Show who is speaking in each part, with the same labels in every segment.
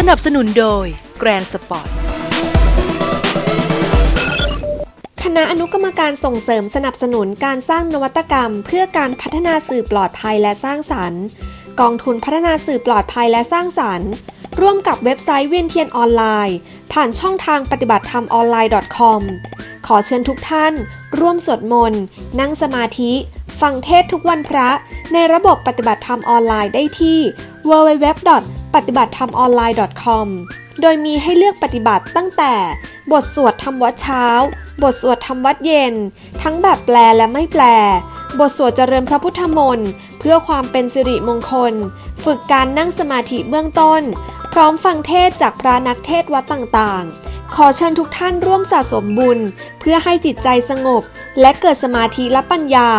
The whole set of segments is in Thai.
Speaker 1: สนับสนุนโดย Grand Sport
Speaker 2: คณะอนุกรรมการส่งเสริมสนับสนุนการสร้างนวัตกรรม เพื่อการพัฒนาสื่อปลอดภัยและสร้างสรรค์ กองทุนพัฒนาสื่อปลอดภัยและสร้างสรรค์ ร่วมกับเว็บไซต์เวียนเทียนออนไลน์ ผ่านช่องทางปฏิบัติธรรมออนไลน์ .com ขอเชิญทุกท่าน ร่วมสวดมนต์ นั่งสมาธิ ฟังเทศทุกวันพระ ในระบบปฏิบัติธรรมออนไลน์ได้ที่ www. ปฏิบัติธรรมออนไลน์ .com โดยมีให้เลือกปฏิบัติตั้งแต่ บทสวดธรรมวัดเช้า บทสวดธรรมวัดเย็น ทั้งแบบแปลและไม่แปล บทสวดเจริญพระพุทธมนต์เพื่อความเป็นสิริมงคล ฝึกการนั่งสมาธิเบื้องต้น พร้อมฟังเทศจากพระนักเทศวัดต่างๆ ขอเชิญทุกท่านร่วมสะสมบุญ เพื่อให้จิตใจสงบ และเกิดสมาธิและปัญญา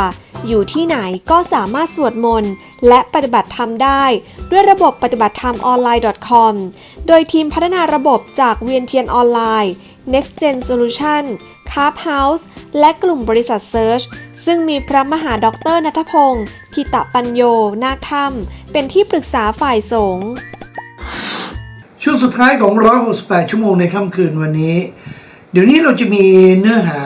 Speaker 2: อยู่ที่ไหนก็สามารถสวดมนต์ และปฏิบัติธรรมได้ ด้วยระบบปฏิบัติธรรมออนไลน์ .com โดยทีมพัฒนาระบบจากเวียนเทียนออนไลน์ Next Gen Solution c a r b House และกลุ่มบริษัท Search ซึ่งมีพระมหาดอกเตอรนัทพงศ์ทิตะปัญโยนาคธรรม เป็นที่ปรึกษาฝ่ายสงฆ์
Speaker 3: ช่วงสุดท้ายของ 168 ชั่วโมงในค่ำคืนวันนี้ เดี๋ยวนี้เราจะมีเนื้อหา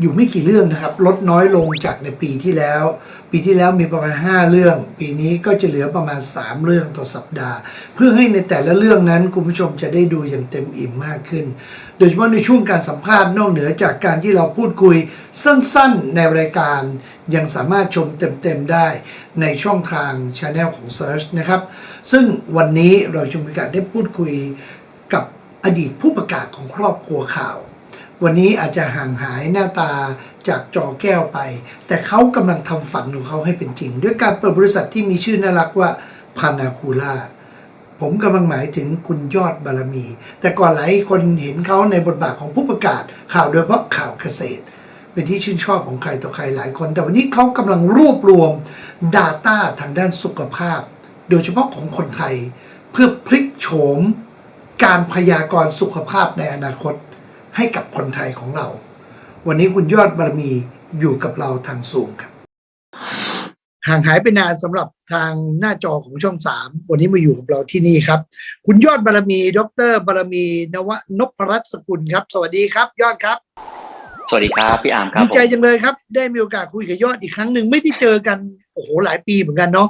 Speaker 3: อยู่ไม่กี่เรื่องนะครับ ลดน้อยลงจากในปีที่แล้ว ปีที่แล้วมีประมาณ 5 เรื่อง ปีนี้ก็จะเหลือประมาณ 3 เรื่องต่อสัปดาห์ เพื่อให้ในแต่ละเรื่องนั้นคุณผู้ชมจะได้ดูอย่างเต็มอิ่มมากขึ้น โดยเฉพาะในช่วงการสัมภาษณ์นอกเหนือจากการที่เราพูดคุยสั้นๆในรายการ ยังสามารถชมเต็มๆได้ในช่องทางช anel ของ Search นะครับ ซึ่งวันนี้เราจะมีโอกาสได้พูดคุยกับอดีตผู้ประกาศของครอบครัวข่าว วันนี้อาจจะห่างหายหน้าตาจากจอแก้วไป แต่เขากำลังทำฝันของเขาให้เป็นจริง ด้วยการเปิดบริษัทที่มีชื่อน่ารักว่าพานาคูล่าผมกำลังหมายถึงคุณยอดบารมี แต่ก่อนหลายคนเห็นเขาในบทบาทของผู้ประกาศข่าวโดยเฉพาะข่าวเกษตร เป็นที่ชื่นชอบของใครต่อใครหลายคน แต่วันนี้เขากำลังรวบรวม Data ทางด้านสุขภาพ โดยเฉพาะของคนไทย เพื่อพลิกโฉมการพยากรณ์สุขภาพในอนาคต ให้กับคนไทยของเรา วันนี้คุณยอดบารมีอยู่กับเราทางซูมครับ ห่างหายไปนานสำหรับทางหน้าจอของช่องสามวันนี้มาอยู่กับเราที่นี่ครับ คุณยอดบารมี ดร บารมี นวนพรัตน์สกุลครับ สวัสดีครับ ยอดครับ
Speaker 4: สวัสดีครับพี่อาร์มครับ
Speaker 3: ดีใจ
Speaker 4: ผม
Speaker 3: จังเลยครับ ได้มีโอกาสคุยกับยอดอีกครั้งหนึ่งไม่ได้เจอกันโอ้โหหลายปีเหมือนกันเนาะ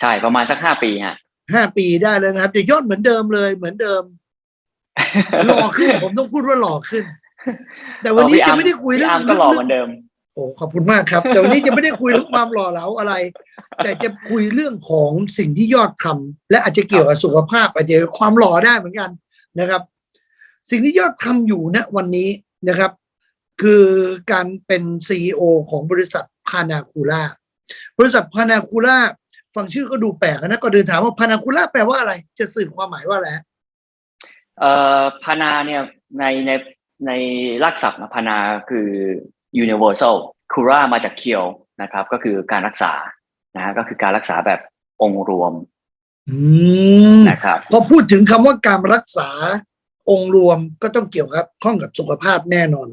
Speaker 4: ใช่ประมาณสักห้าปีฮะ
Speaker 3: ห้าปีได้เลยนะครับแต่ยอดเหมือนเดิมเลยเหมือนเดิม หล่อขึ้นผมต้องพูดว่าหล่อขึ้น แต่วันนี้
Speaker 4: พี่
Speaker 3: จะ
Speaker 4: อาร์
Speaker 3: ไม่ได้คุยเรื่
Speaker 4: พี่
Speaker 3: อง
Speaker 4: อาร์มก็หล่อเหมือนเดิม
Speaker 3: โอ้ขอบคุณมากครับ แต่วันนี้จะไม่ได้คุยเรื่องความหล่อเหลาอะไร แต่จะคุยเรื่องของสิ่งที่ยอดทำและอาจจะเกี่ยวกับสุขภาพอาจจะความหล่อได้เหมือนกันนะครับ สิ่งที่ยอดทำอยู่ณวันนี้นะครับ คือการเป็นซีอของบริษัทพานาคูล่าบริษัทพานาคูล่าฟังชื่อก็ดูแปลกนะก็เดินถามว่าพานาคูล่าแปลว่าอะไร จะสื่อความหมายว่าอะไรฮะ
Speaker 4: เอ่อพานาเนี่ยในในในลักษณ์นะพานาคือ universal คูรามาจากเคียวนะครับ ก็คือการรักษานะฮะก็คือการรักษาแบบองค์รวม
Speaker 3: อืม
Speaker 4: นะครับ
Speaker 3: พอพูดถึงคำว่าการรักษาองค์รวมก็ต้องเกี่ยวกับข้องกับสุขภาพแน่นอน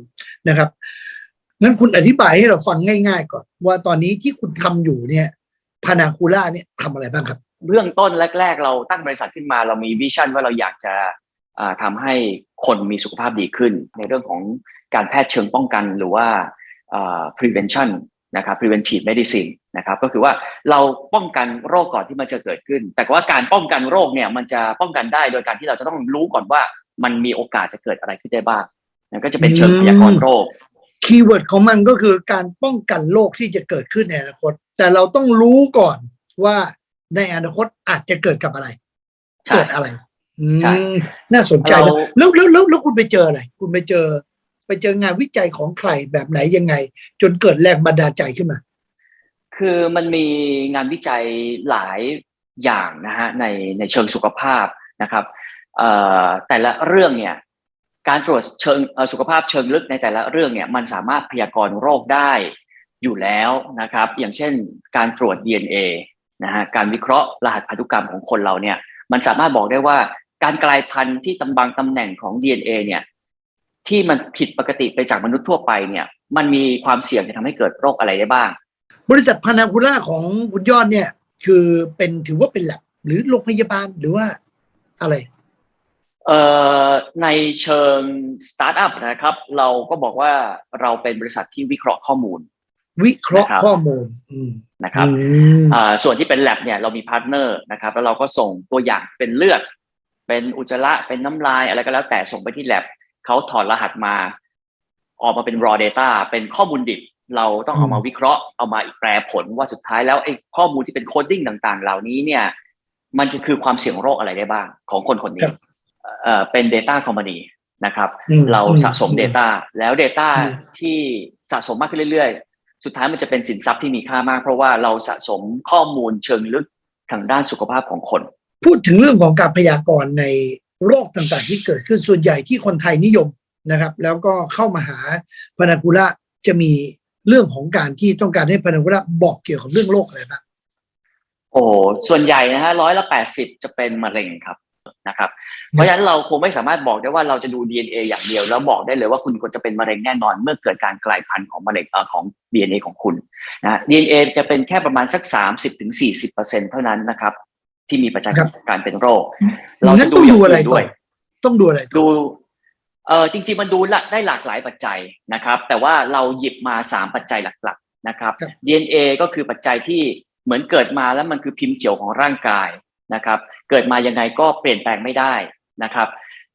Speaker 3: นะครับงั้นคุณอธิบายให้เราฟังง่าย ๆ ก่อน ว่าตอนนี้ที่คุณทำอยู่เนี่ยพานาคูล่าเนี่ยทำอะไรบ้างครับ
Speaker 4: เรื่องต้นแรก ๆ เราตั้งบริษัทขึ้นมาเรามีวิชั่นว่าเราอยากจะ อ่าทำให้คนมีสุขภาพดีขึ้น ในเรื่องของการแพทย์เชิงป้องกันหรือว่าอ่า prevention นะครับ preventive medicine นะครับก็คือว่าเราป้องกันโรคก่อนที่มันจะเกิดขึ้น แต่ว่าการป้องกันโรคเนี่ยมันจะป้องกันได้โดยการที่เราจะต้องรู้ก่อนว่ามันมีโอกาสจะเกิดอะไรขึ้นได้บ้างนั่นก็จะเป็นเชิงพยากรณ์โรค
Speaker 3: คีย์เวิร์ดของมันก็คือการป้องกันโรคที่จะเกิดขึ้นในอนาคต แต่เราต้องรู้ก่อนว่าในอนาคตอาจจะเกิดกับอะไร
Speaker 4: ใช่
Speaker 3: เกิดอะไรอืม
Speaker 4: ใช่
Speaker 3: น่าสนใจนะ
Speaker 4: เรา
Speaker 3: แล้วแล้วแล้วแล้วคุณไปเจออะไร คุณไปเจอ ไปเจองานวิจัยของใครแบบไหนยังไง จนเกิดแรงบันดาลใจขึ้นมา
Speaker 4: คือมันมีงานวิจัยหลายอย่างนะฮะในในเชิงสุขภาพนะครับเอ่อแต่ละเรื่องเนี่ยการตรวจเชิงเอ่อสุขภาพเชิงลึกในแต่ละเรื่องเนี่ยมันสามารถพยากรณ์โรคได้อยู่แล้วนะครับ อย่างเช่นการตรวจ DNA นะฮะการวิเคราะห์รหัสพันธุกรรมของคนเราเนี่ยมันสามารถบอกได้ว่า การกลายพันธุ์ที่ตำบางตำแหน่งของ DNA เนี่ยที่มันผิดปกติไปจากมนุษย์ทั่วไปเนี่ยมันมีความเสี่ยงจะทำให้เกิดโรคอะไรได้บ้าง
Speaker 3: บริษัทพานาคูล่าของคุณยอดเนี่ยคือเป็นถือว่าเป็นแลบหรือโรงพยาบาลหรือว่าอะไร
Speaker 4: เอ่อในเชิงสตาร์ทอัพนะครับ เราก็บอกว่าเราเป็นบริษัทที่วิเคราะห์ข้อมูล
Speaker 3: วิเคราะห์
Speaker 4: นะครับ
Speaker 3: ข้อมูลอืม
Speaker 4: นะครับ
Speaker 3: อืม
Speaker 4: อ่าส่วนที่เป็น lab เนี่ยเรามีพาร์ทเนอร์นะครับ แล้วเราก็ส่งตัวอย่างเป็นเลือด เป็นอุจจาระเป็นน้ำลายอะไรก็แล้วแต่ส่งไปที่ lab เขาถอดรหัสมา ออกมาเป็น raw data เป็นข้อมูลดิบ เราต้องเอามาวิเคราะห์เอามาแปลผลว่าสุดท้ายแล้วไอ้ข้อมูลที่เป็นโคดดิ้งต่าง ๆ เหล่านี้เนี่ย มันจะคือความเสี่ยงโรคอะไรได้บ้าง ของคนคน
Speaker 3: ค
Speaker 4: นี้
Speaker 3: รับ
Speaker 4: เอ่อเป็น data company นะครับ
Speaker 3: อืม
Speaker 4: เรา
Speaker 3: อืม
Speaker 4: สะสม Data แล้ว Data
Speaker 3: อืม
Speaker 4: ที่สะสมมากขึ้นเรื่อยๆ สุดท้ายมันจะเป็นสินทรัพย์ที่มีค่ามาก เพราะว่าเราสะสมข้อมูลเชิงลึกทางด้านสุขภาพของคน
Speaker 3: พูดถึงเรื่องของการพยากรณ์ในโรคต่างๆ ที่เกิดขึ้นส่วนใหญ่ที่คนไทยนิยมนะครับ แล้วก็เข้ามาหาพนากุระจะมีเรื่องของการที่ต้องการให้พนากุระบอกเกี่ยวกับเรื่องโรคอะไรบ้าง
Speaker 4: โอ้ส่วนใหญ่นะฮะร้อยละแปดสิบจะเป็นมะเร็งครับนะครับ เพราะฉะนั้นเราคงไม่สามารถบอกได้ว่าเราจะดู DNA อย่างเดียว แล้วบอกได้เลยว่าคุณควรจะเป็นมะเร็งแน่นอน เมื่อเกิดการกลายพันธุ์ของมะเร็งอของ DNA ของคุณนะ DNA จะเป็นแค่ประมาณสักสามสิบถึงสี่สิบเปอร์เซ็นเท่านั้นนะครับ ที่มีปัจจัย
Speaker 3: ครับ
Speaker 4: การเป็นโรค เรา
Speaker 3: งั้
Speaker 4: จะ
Speaker 3: น
Speaker 4: ดู
Speaker 3: ต้อง
Speaker 4: อย่า
Speaker 3: ดู
Speaker 4: ง
Speaker 3: อะไร
Speaker 4: อื่น
Speaker 3: ต่
Speaker 4: ด้
Speaker 3: อ
Speaker 4: วย
Speaker 3: ต้องดูอะไรต่อ
Speaker 4: ดูเออจริงๆมันดูละได้หลากหลายปัจจัยนะครับ แต่ว่าเราหยิบมาสามปัจจัยหลักๆนะครับ
Speaker 3: ครับ
Speaker 4: DNA ก็คือปัจจัยที่เหมือนเกิดมาแล้วมันคือพิมพ์เขียวของร่างกายนะครับ เกิดมายังไงก็เปลี่ยนแปลงไม่ได้นะครับ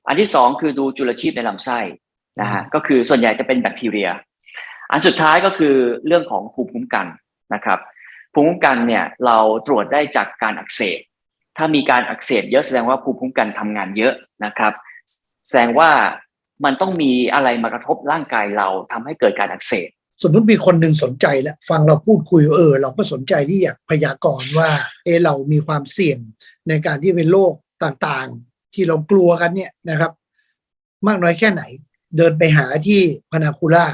Speaker 4: อันที่สองคือดูจุลชีพในลำไส้นะฮะก็คือส่วนใหญ่จะเป็นแบคทีเรีย อันสุดท้ายก็คือเรื่องของภูมิคุ้มกันนะครับ ภูมิคุ้มกันเนี่ยเราตรวจได้จากการอักเสบ ถ้ามีการอักเสบเยอะแสดงว่าภูมิคุ้มกันทำงานเยอะนะครับ แสดงว่ามันต้องมีอะไรมากระทบร่างกายเราทำให้เกิดการอักเสบ
Speaker 3: สมมติมีคนหนึ่งสนใจแล้วฟังเราพูดคุยเออ เราก็สนใจที่อยากพยากรณ์ว่า เออเรามีความเสี่ยงในการที่เป็นโรคต่างๆ ที่เรากลัวกันเนี่ยนะครับ มากน้อยแค่ไหน เดินไปหาที่พนาคุล่า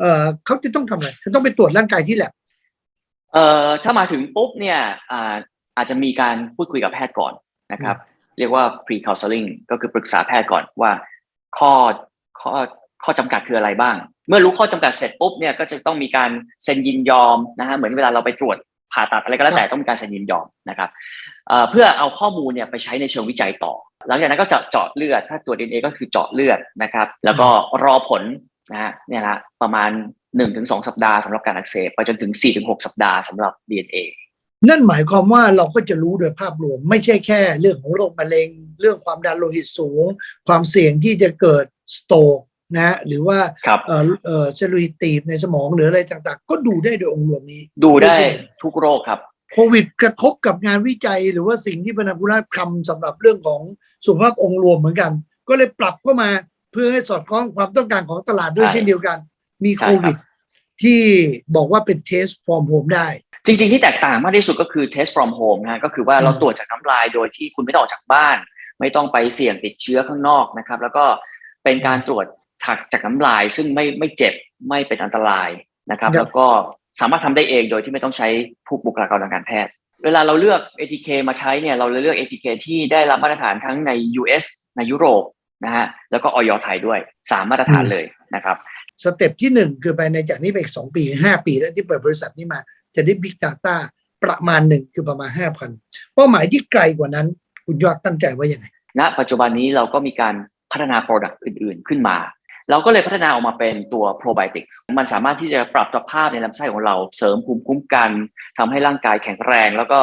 Speaker 3: เออเขาจะต้องทำอะไรเขาต้องไปตรวจร่างกายที่แลบ
Speaker 4: เอ่อถ้ามาถึงปุ๊บเนี่ย อ่าอาจจะมีการพูดคุยกับแพทย์ก่อนนะครับ เรียกว่า pre counseling ก็คือปรึกษาแพทย์ก่อนว่า ข้อข้อข้อจำกัดคืออะไรบ้าง เมื่อรู้ข้อจำกัดเสร็จปุ๊บเนี่ยก็จะต้องมีการเซ็นยินยอมนะฮะเหมือนเวลาเราไปตรวจผ่าตัดอะไรก็แล้วแต่ต้องมีการเซ็นยินยอมนะครับเอ่อเพื่อเอาข้อมูลเนี่ยไปใช้ในเชิงวิจัยต่อ หลังจากนั้นก็จะเจาะเลือด ถ้าตรวจ DNA ก็คือเจาะเลือดนะครับ แล้วก็รอผลนะฮะเนี่ยนะประมาณ 1-2 สัปดาห์สำหรับการอักเสบไปจนถึง 4-6 สัปดาห์สำหรับ DNA
Speaker 3: นั่นหมายความว่าเราก็จะรู้โดยภาพรวม ไม่ใช่แค่เรื่องของโรคมะเร็ง เรื่องความดันโลหิตสูง ความเสี่ยงที่จะเกิดสโตรกนะฮะหรือว่า
Speaker 4: ครับ
Speaker 3: เอ่อเอ่อเซลลูลิตตีบในสมองหรืออะไรต่างๆ ก็ดูได้โดยองค์รวมนี้
Speaker 4: ดูได้
Speaker 3: ใช่หม
Speaker 4: ทุกโรคครับ
Speaker 3: โควิดกระทบกับงานวิจัย หรือว่าสิ่งที่พนาคุราทำสำหรับเรื่องของสุขภาพองค์รวมเหมือนกัน ก็เลยปรับเข้ามาเพื่อให้สอดคล้องความต้องการของตลาดด้วย
Speaker 4: ใช่
Speaker 3: เช่นเดียวกัน มี
Speaker 4: ใช่
Speaker 3: โค
Speaker 4: ครับ
Speaker 3: วิดที่บอกว่าเป็นเทสฟอร์มโฮมได้
Speaker 4: จริง ๆ ที่แตกต่างมากที่สุดก็คือ test from home นะฮะก็คือว่า
Speaker 3: อืม
Speaker 4: เราตรวจจากน้ำลายโดยที่คุณไม่ต้องออกจากบ้าน ไม่ต้องไปเสี่ยงติดเชื้อข้างนอกนะครับ แล้วก็เป็นการตรวจถักจากน้ำลาย ซึ่งไม่ไม่เจ็บไม่เป็นอันตรายนะครับ แล้วก็สามารถทำได้เองโดยที่ไม่ต้องใช้ผู้บุคลากรทางการแพทย์ เวลาเราเลือก ATK มาใช้เนี่ยเราเลือก ATK ที่ได้รับมาตรฐานทั้งใน US ในยุโรปนะฮะแล้วก็ออยไทยด้วยสามมาตรฐานเลยนะครับ
Speaker 3: สเต็ปที่หนึ่งคือไปในจากนี้ไปอีกสองปีห้าปีแล้วที่เปิดบริษัทนี้มา จะได้ Big Data ประมาณหนึ่งคือประมาณห้าพันเป้าหมายที่ไกลกว่านั้น คุณยอดตั้งใจไว้ยังไง
Speaker 4: ณปัจจุบันนี้เราก็มีการพัฒนา Product อื่น ๆ ขึ้นมา เราก็เลยพัฒนาออกมาเป็นตัว probiotics มันสามารถที่จะปรับสภาพในลำไส้ของเราเสริมภูมิคุ้มกันทำให้ร่างกายแข็งแรง แล้วก็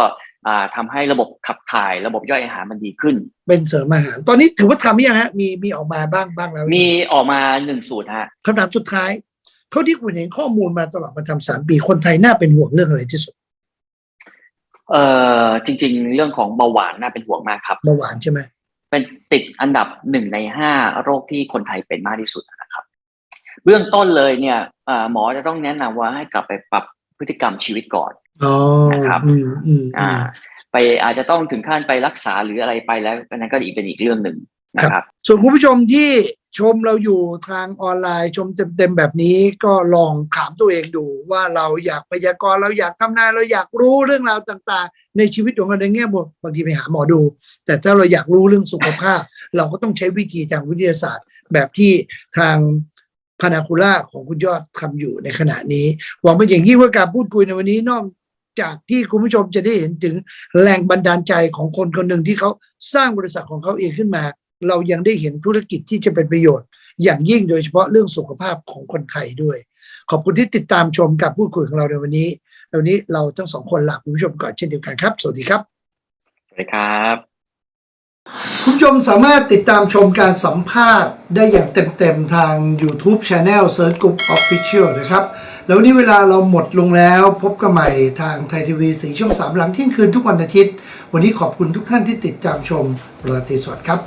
Speaker 4: อ่าทำให้ระบบขับถ่ายระบบย่อยอาหารมันดีขึ้น
Speaker 3: เป็นเสริมอาหาร ตอนนี้ถือว่าทำหรือยังฮะมีมีออกมาบ้างบ้างแล้ว
Speaker 4: มีออกมาหนึ่งสูตรฮะ
Speaker 3: คำถามสุดท้าย เท่าที่คุณเห็นข้อมูลมาตลอดมาทำสามปีคนไทยน่าเป็นห่วงเรื่องอะไรที่สุด
Speaker 4: เอ่อจริง ๆ เรื่องของเบาหวานน่าเป็นห่วงมากครับ
Speaker 3: เบาหวานใช่ไหม
Speaker 4: เป็นติดอันดับหนึ่งในห้าโรคที่คนไทยเป็นมากที่สุดนะครับ เบื้องต้นเลยเนี่ยเอ่อหมอจะต้องแนะนำว่าให้กลับไปปรับพฤติกรรมชีวิตก่อน
Speaker 3: อ๋อ
Speaker 4: นะครับ
Speaker 3: อืมอืมอื
Speaker 4: อ่ามไปอาจจะต้องถึงขั้นไปรักษาหรืออะไรไปแล้วอันนั้นก็อีกเป็นอีกเรื่องหนึ่งนะครับ
Speaker 3: ส่วนคุณผู้ชมที่ ชมเราอยู่ทางออนไลน์ชมเต็มๆแบบนี้ก็ลองถามตัวเองดูว่าเราอยากพยากรณ์เราอยากทำนายเราอยากรู้เรื่องราวต่างๆ ในชีวิตของเราในแง่บวกบางทีไปหาหมอดู แต่ถ้าเราอยากรู้เรื่องสุขภาพ เราก็ต้องใช้วิธีทางวิทยาศาสตร์ แบบที่ทางพานาคุล่าของคุณยอดทำอยู่ในขณะนี้หวังเป็นอย่างยิ่งว่าการพูดคุยในวันนี้นอกจากที่คุณผู้ชมจะได้เห็นถึงแรงบันดาลใจของคนคนหนึ่งที่เขาสร้างบริษัทของเขาเองขึ้นมา เรายังได้เห็นธุรกิจที่จะเป็นประโยชน์ อย่างยิ่งโดยเฉพาะเรื่องสุขภาพของคนไทยด้วย ขอบคุณที่ติดตามชมกับพูดคุยของเราในวันนี้วันนี้เราทั้งสองคนลาคุณผู้ชมก่อนเช่นเดียวกันครับ สวัสดีครับ
Speaker 4: สวัสดีครับ
Speaker 3: คุณผู้ชมสามารถติดตามชมการสัมภาษณ์ได้อย่างเต็มๆทาง YouTube Channel Search Group Official นะครับ แล้ววันนี้เวลาเราหมดลงแล้วพบกันใหม่ทางไทยทีวีสีช่อง3หลังเที่ยงคืนทุกวันอาทิตย์ วันนี้ขอบคุณทุกท่านที่ติดตามชมราตรีสวัสดิ์ครับ